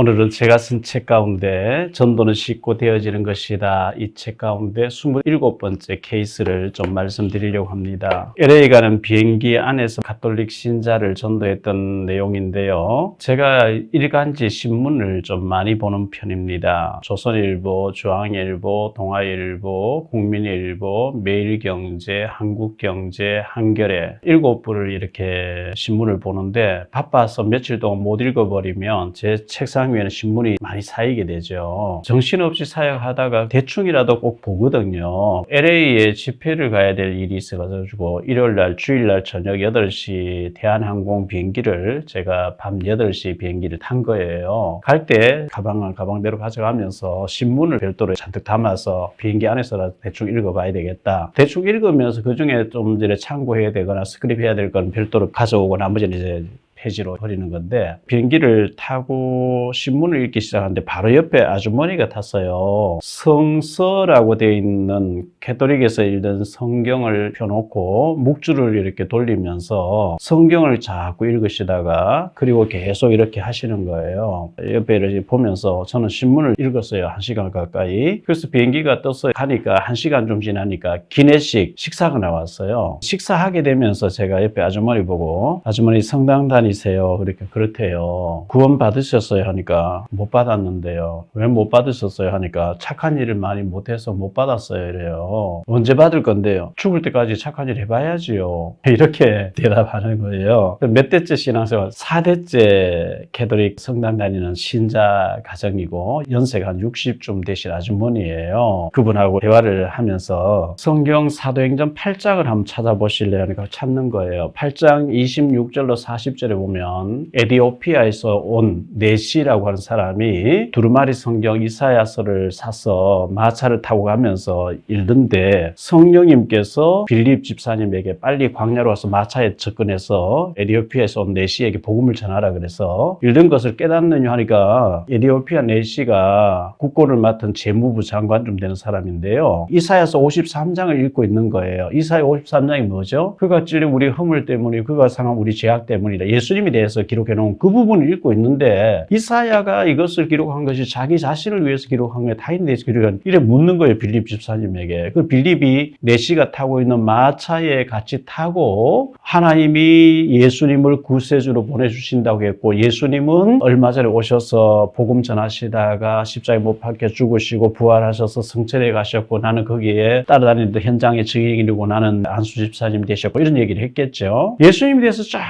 오늘은 제가 쓴 책 가운데 전도는 쉽고 되어지는 것이다. 이 책 가운데 27번째 케이스를 좀 말씀드리려고 합니다. LA 가는 비행기 안에서 가톨릭 신자를 전도했던 내용인데요. 제가 일간지 신문을 좀 많이 보는 편입니다. 조선일보, 중앙일보, 동아일보, 국민일보, 매일경제, 한국경제, 한겨레 일곱 부를 이렇게 신문을 보는데 바빠서 며칠 동안 못 읽어버리면 제 책상 위에는 신문이 많이 쌓이게 되죠. 정신없이 사역하다가 대충이라도 꼭 보거든요. LA에 집회를 가야 될 일이 있어가지고 일요일날 주일날 저녁 8시 대한항공 비행기를 제가 밤 8시 비행기를 탄 거예요. 갈 때 가방을 가방대로 가져가면서 신문을 별도로 잔뜩 담아서 비행기 안에서라도 대충 읽어봐야 되겠다. 대충 읽으면서 그 중에 좀 이제 참고해야 되거나 스크립 해야 될 건 별도로 가져오고 나머지는 이제 폐지로 버리는 건데 비행기를 타고 신문을 읽기 시작하는데 바로 옆에 아주머니가 탔어요. 성서라고 되어 있는 캐톨릭에서 읽던 성경을 펴놓고 묵주를 이렇게 돌리면서 성경을 자꾸 읽으시다가 그리고 계속 이렇게 하시는 거예요. 옆에 이렇게 보면서 저는 신문을 읽었어요. 한 시간 가까이. 그래서 비행기가 떠서 가니까 한 시간 좀 지나니까 기내식 식사가 나왔어요. 식사하게 되면서 제가 옆에 아주머니 보고 아주머니 성당 다니 세요. 그러니까 그렇대요. 구원 받으셨어요 하니까 못 받았는데요. 왜 못 받으셨어요 하니까 착한 일을 많이 못해서 못 받았어요 이래요. 언제 받을 건데요? 죽을 때까지 착한 일 해봐야지요. 이렇게 대답하는 거예요. 몇 대째 신앙생활? 4대째 캐톨릭 성당 다니는 신자 가정이고 연세가 한 60쯤 되신 아주머니예요. 그분하고 대화를 하면서 성경 사도행전 8장을 한번 찾아보실래요? 하니까 찾는 거예요. 8장 26절로 40절에 보면 에디오피아에서 온 네시라고 하는 사람이 두루마리 성경 이사야서를 사서 마차를 타고 가면서 읽는데 성령님께서 빌립 집사님에게 빨리 광야로 와서 마차에 접근해서 에디오피아에서 온 네시에게 복음을 전하라 그래서 읽는 것을 깨닫느냐 하니까 에디오피아 네시가 국고를 맡은 재무부 장관 좀 되는 사람인데요. 이사야서 53장을 읽고 있는 거예요. 이사야 53장이 뭐죠? 그가 찔린 우리 허물 때문에 그가 상한 우리 죄악 때문이다. 예수 님에 대해서 기록해 놓은 그 부분을 읽고 있는데 이사야가 이것을 기록한 것이 자기 자신을 위해서 기록한 거야. 타인에 대해서 기록한 이래 묻는 거예요. 빌립 집사님에게. 그 빌립이 네시가 타고 있는 마차에 같이 타고 하나님이 예수님을 구세주로 보내주신다고 했고 예수님은 얼마 전에 오셔서 복음 전하시다가 십자가에 못 박혀 죽으시고 부활하셔서 성천에 가셨고 나는 거기에 따라다니는 현장의 증인이고 나는 안수 집사님 되셨고 이런 얘기를 했겠죠. 예수님에 대해서 쫙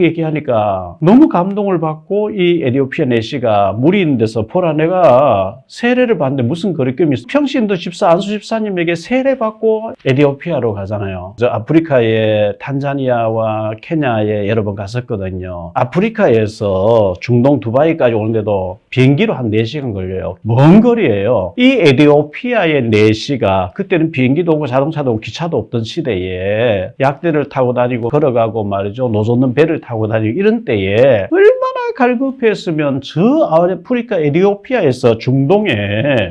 얘기하니까 너무 감동을 받고 이 에디오피아 내시가 물이 있는 데서 보라 내가 세례를 받는데 무슨 거리낌이 있어? 평신도 집사 안수 집사님에게 세례 받고 에디오피아로 가잖아요. 저 아프리카의 탄자니아와 케냐에 여러 번 갔었거든요. 아프리카에서 중동 두바이까지 오는데도 비행기로 한 4시간 걸려요. 먼 거리예요. 이 에디오피아의 내시가 그때는 비행기도 없고 자동차도 없고 기차도 없던 시대에 약대를 타고 다니고 걸어가고 말이죠. 노젓는 배를 타고 다니고 이런 때에 얼마나 갈급했으면 저 아프리카 에디오피아에서 중동에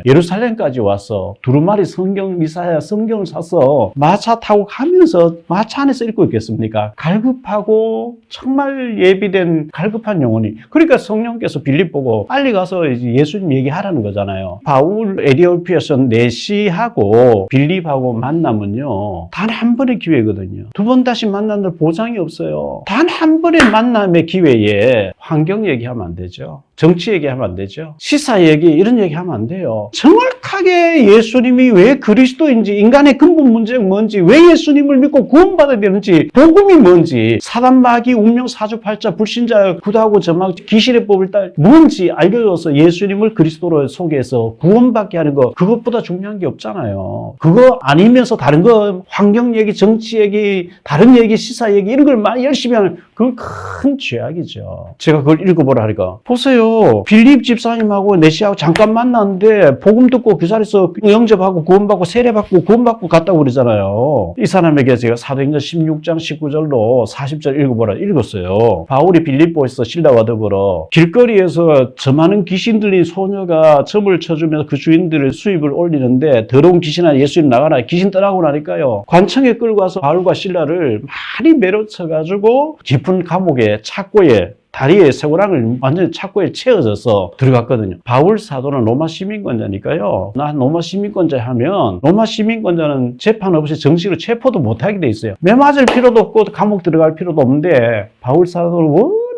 예루살렘까지 와서 두루마리 성경 미사야 성경을 사서 마차 타고 가면서 마차 안에서 읽고 있겠습니까? 갈급하고 정말 예비된 갈급한 영혼이 그러니까 성령께서 빌립 보고 빨리 가서 예수님 얘기하라는 거잖아요. 바울 에디오피아에서 내시하고 빌립하고 만나면요 단 한 번의 기회거든요. 두 번 다시 만나는 보장이 없어요. 단 한 번의 만남의 기회에 환경 얘기하면 안 되죠. 정치 얘기하면 안 되죠. 시사 얘기 이런 얘기하면 안 돼요. 정확하게 예수님이 왜 그리스도인지 인간의 근본 문제가 뭔지 왜 예수님을 믿고 구원받아야 되는지 복음이 뭔지 사단 마귀 운명 사주팔자 불신자 구다하고 저막 귀신의 법을 딸 뭔지 알려줘서 예수님을 그리스도로 속에서 구원받게 하는 거 그것보다 중요한 게 없잖아요. 그거 아니면서 다른 거 환경 얘기 정치 얘기 다른 얘기 시사 얘기 이런 걸 많이 열심히 하는 그건 큰 죄악이죠. 제가 그걸 읽어보라 하니까 보세요. 빌립 집사님하고 내시하고 잠깐 만났는데 복음 듣고 그 자리에서 영접하고 구원받고 세례받고 구원받고 갔다고 그러잖아요. 이 사람에게 제가 사도행전 16장 19절로 40절 읽어보라 읽었어요. 바울이 빌립보에서 신라와 더불어 길거리에서 저 많은 귀신 들린 소녀가 점을 쳐주면서 그 주인들의 수입을 올리는데 더러운 귀신아 예수님 나가라 귀신 떠나고 나니까요. 관청에 끌고 와서 바울과 신라를 많이 매로쳐가지고 깊은 감옥에 착고에 다리에 쇠고랑을 완전히 착고에 채워져서 들어갔거든요. 바울 사도는 로마 시민권자니까요. 나 로마 시민권자 하면 로마 시민권자는 재판 없이 정식으로 체포도 못하게 돼 있어요. 매 맞을 필요도 없고 감옥 들어갈 필요도 없는데 바울 사도는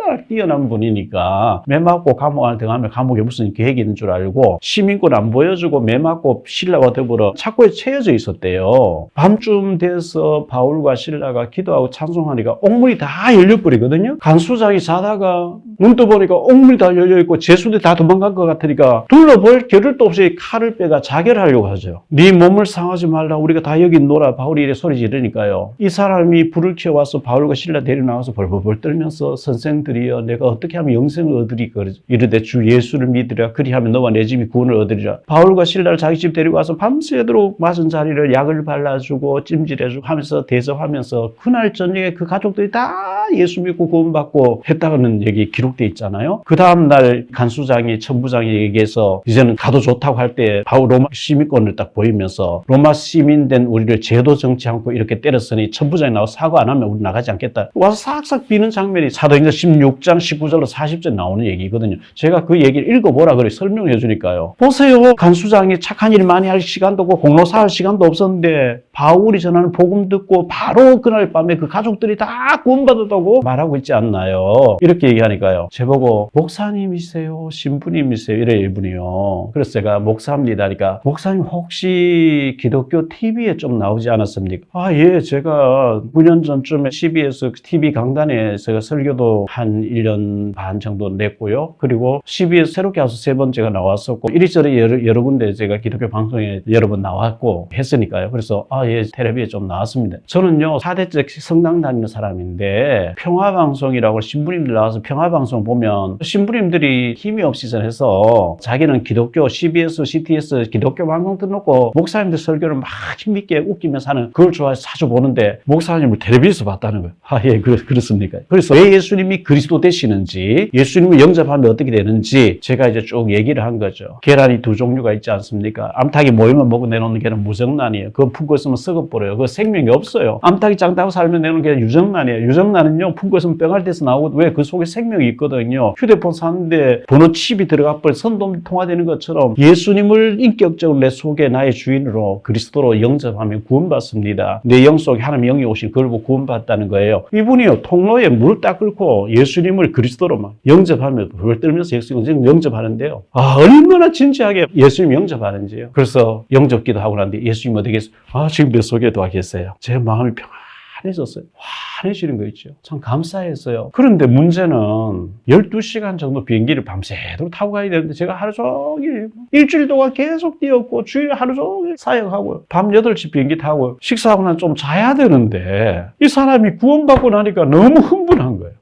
워낙 뛰어난 분이니까 매 맞고 감옥 안에 들어가면 감옥에 무슨 계획이 있는 줄 알고 시민권 안 보여주고 매 맞고 신라와 더불어 착고에 채워져 있었대요. 밤쯤 돼서 바울과 신라가 기도하고 찬송하니까 옥문이 다 열려버리거든요. 간수장이 자다가 눈 떠 보니까 옥문이 다 열려있고 제수들이 다 도망간 것 같으니까 둘러볼 겨를도 없이 칼을 빼가 자결하려고 하죠. 네 몸을 상하지 말라 우리가 다 여기 놀아 바울이 이래 소리 지르니까요. 이 사람이 불을 켜와서 바울과 신라 데리고 나와서 벌벌벌 떨면서 선생 들이여 내가 어떻게 하면 영생을 얻으리까 이르되 주 예수를 믿으라 그리하면 너와 내 집이 구원을 얻으리라. 바울과 신라를 자기 집 데리고 와서 밤새도록 맞은 자리를 약을 발라주고 찜질해주고 하면서 대접하면서 그날 저녁에 그 가족들이 다 예수 믿고 구원받고 했다는 얘기 기록돼 있잖아요. 그 다음날 간수장이 천부장이 얘기해서 이제는 가도 좋다고 할 때 바울 로마 시민권을 딱 보이면서 로마 시민 된 우리를 제도 정치 않고 이렇게 때렸으니 천부장이 나와 사과 안 하면 우리 나가지 않겠다. 와서 싹싹 비는 장면이 사도행전 16장 19절로 40절 나오는 얘기거든요. 제가 그 얘기를 읽어보라 그래 설명해 주니까요. 보세요. 간수장이 착한 일 많이 할 시간도 없고 공로사 할 시간도 없었는데 바울이 전하는 복음 듣고 바로 그날 밤에 그 가족들이 다 구원받았다고 말하고 있지 않나요? 이렇게 얘기하니까요. 제보고 목사님이세요? 신부님이세요? 이래 이분이요. 그래서 제가 목사입니다. 그러니까 목사님 혹시 기독교 TV에 좀 나오지 않았습니까? 아, 예. 제가 9년 전쯤에 CBS TV 강단에 제가 설교도 한 1년 반 정도 냈고요. 그리고 CBS 새롭게 와서 세 번째가 나왔었고 이리저리 여러, 여러 군데 제가 기독교 방송에 여러 번 나왔고 했으니까요. 그래서 아, 예. 텔레비에 좀 나왔습니다. 저는요. 4대째 성당 다니는 사람인데 평화방송이라고 신부님들 나와서 평화방송 보면 신부님들이 힘이 없이 해서 자기는 기독교 CBS, CTS 기독교 방송 틀어놓고 목사님들 설교를 막 힘있게 웃기면서 하는 그걸 좋아해서 자주 보는데 목사님을 텔레비에서 봤다는 거예요. 아, 예, 그렇, 그렇습니까? 그래서 왜 예수님이 그리 스도 되시는지 예수님을 영접하면 어떻게 되는지 제가 이제 쭉 얘기를 한 거죠. 계란이 두 종류가 있지 않습니까? 암탉이 모이면 먹고 내놓는 계란 무정란이에요. 그거 품고 있으면 썩어버려요. 그거 생명이 없어요. 암탉이 짱다고 살면 내놓는 계란 유정란이에요. 유정란은요, 품고 있으면 뺑할 때서 나오고 왜 그 속에 생명이 있거든요. 휴대폰 샀는데 번호 칩이 들어가 버려 선도 통화되는 것처럼 예수님을 인격적으로 내 속에 나의 주인으로 그리스도로 영접하면 구원받습니다. 내 영 속에 하나님 영이 오신 그걸 보고 구원받다는 거예요. 이분이요 통로에 물을 딱 끓고 예수 님을 그리스도로 막 영접하며 불을 떨면서 예수님을 영접하는데요. 아 얼마나 진지하게 예수님 영접하는지요. 그래서 영접 기도 하고 난데 예수님 어디 계세요? 아 지금 내 속에 와 계세요. 제 마음이 평안해졌어요. 환해지는 거 있죠. 참 감사했어요. 그런데 문제는 12시간 정도 비행기를 밤새도록 타고 가야 되는데 제가 하루 종일 일주일 동안 계속 뛰었고 주일 하루 종일 사역하고 밤 8시 비행기 타고 식사하고 난 좀 자야 되는데 이 사람이 구원받고 나니까 너무 흥분한 거예요.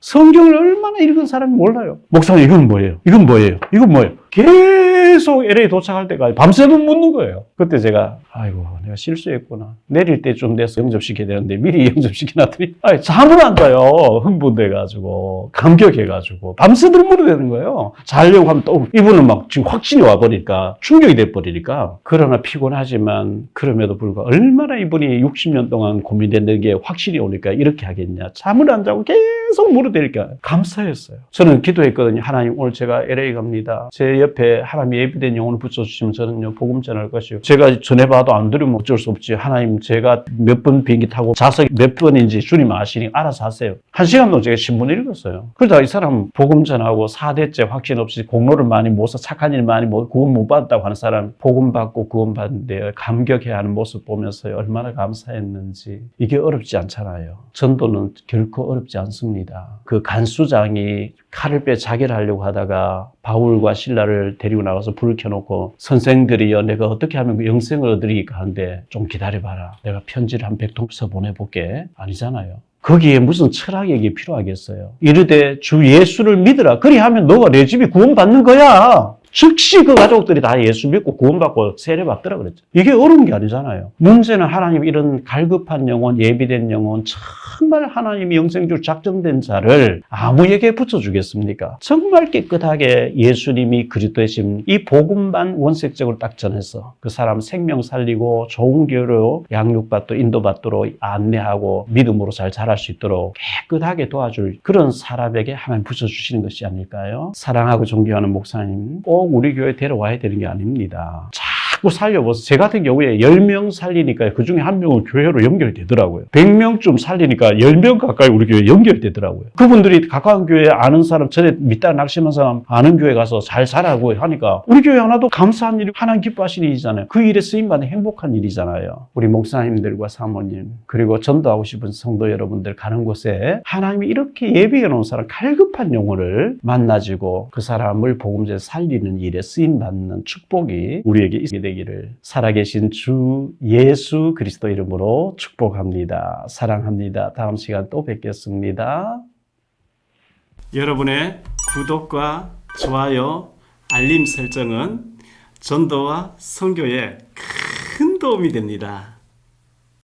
성경을 얼마나 읽은 사람이 몰라요. 목사님, 이건 뭐예요? 이건 뭐예요? 이건 뭐예요? 계속 LA 도착할 때까지 밤새도록 묻는 거예요. 그때 제가, 아이고, 내가 실수했구나. 내릴 때좀 돼서 영접시켜야 되는데 미리 영접시켜놨더니, 아이, 잠을 안 자요. 흥분돼가지고, 감격해가지고. 밤새도록 물어야 되는 거예요. 자려고 하면 또, 이분은 막 지금 확신이 와버리니까, 충격이 돼버리니까. 그러나 피곤하지만, 그럼에도 불구하고, 얼마나 이분이 60년 동안 고민됐는 게 확신이 오니까 이렇게 하겠냐. 잠을 안 자고 계속 물어대니까 감사했어요. 저는 기도했거든요. 하나님, 오늘 제가 LA 갑니다. 제 옆에 하나님이 예비된 영혼을 붙여주시면 저는요, 복음 전할 것이요. 제가 전해봐도 안 들으면 어쩔 수 없지. 하나님, 제가 몇 번 비행기 타고 좌석 몇 번인지 주님 아시니 알아서 하세요. 한 시간 동안 제가 신문 읽었어요. 그러다 이 사람 복음 전하고 4대째 확신 없이 공로를 많이 못 써, 착한 일 많이 못, 구원 못 받았다고 하는 사람 복음 받고 구원 받는데 감격해 하는 모습 보면서 얼마나 감사했는지. 이게 어렵지 않잖아요. 전도는 결코 어렵지 않습니다. 그 간수장이 칼을 빼 자결하려고 하다가 바울과 신라를 데리고 나가서 불을 켜놓고 선생들이여 내가 어떻게 하면 그 영생을 얻으리까 하는데 좀 기다려봐라. 내가 편지를 한 백통 써 보내볼게. 아니잖아요. 거기에 무슨 철학이 필요하겠어요. 이르되 주 예수를 믿으라. 그리하면 너가 내 집이 구원받는 거야. 즉시 그 가족들이 다 예수 믿고 구원받고 세례받더라 그랬죠. 이게 어려운 게 아니잖아요. 문제는 하나님 이런 갈급한 영혼, 예비된 영혼, 정말 하나님이 영생줄 작정된 자를 아무에게 붙여주겠습니까? 정말 깨끗하게 예수님이 그리스도이심 이 복음만 원색적으로 딱 전해서 그 사람 생명 살리고 좋은 교로 양육받도 인도받도록 안내하고 믿음으로 잘 자랄 수 있도록 깨끗하게 도와줄 그런 사람에게 하나님 붙여주시는 것이 아닐까요? 사랑하고 존경하는 목사님 꼭 우리 교회 데려와야 되는 게 아닙니다. 자꾸 살려보세요. 제 같은 경우에 10명 살리니까 그 중에 한 명은 교회로 연결되더라고요. 100명쯤 살리니까 10명 가까이 우리 교회 연결되더라고요. 그분들이 가까운 교회 아는 사람, 전에 믿다 낙심한 사람 아는 교회 가서 잘 살아고 하니까 우리 교회 하나도 감사한 일이 하나님 기뻐하시는 일이잖아요. 그 일에 쓰임받는 행복한 일이잖아요. 우리 목사님들과 사모님 그리고 전도하고 싶은 성도 여러분들 가는 곳에 하나님이 이렇게 예비해 놓은 사람 갈급한 영혼을 만나지고 그 사람을 복음제 살리는 일에 쓰임받는 축복이 우리에게 있게 되기를 살아계신 주 예수 그리스도 이름으로 축복합니다. 사랑합니다. 다음 시간 또 뵙겠습니다. 여러분의 구독과 좋아요, 알림 설정은 전도와 선교에 큰 도움이 됩니다.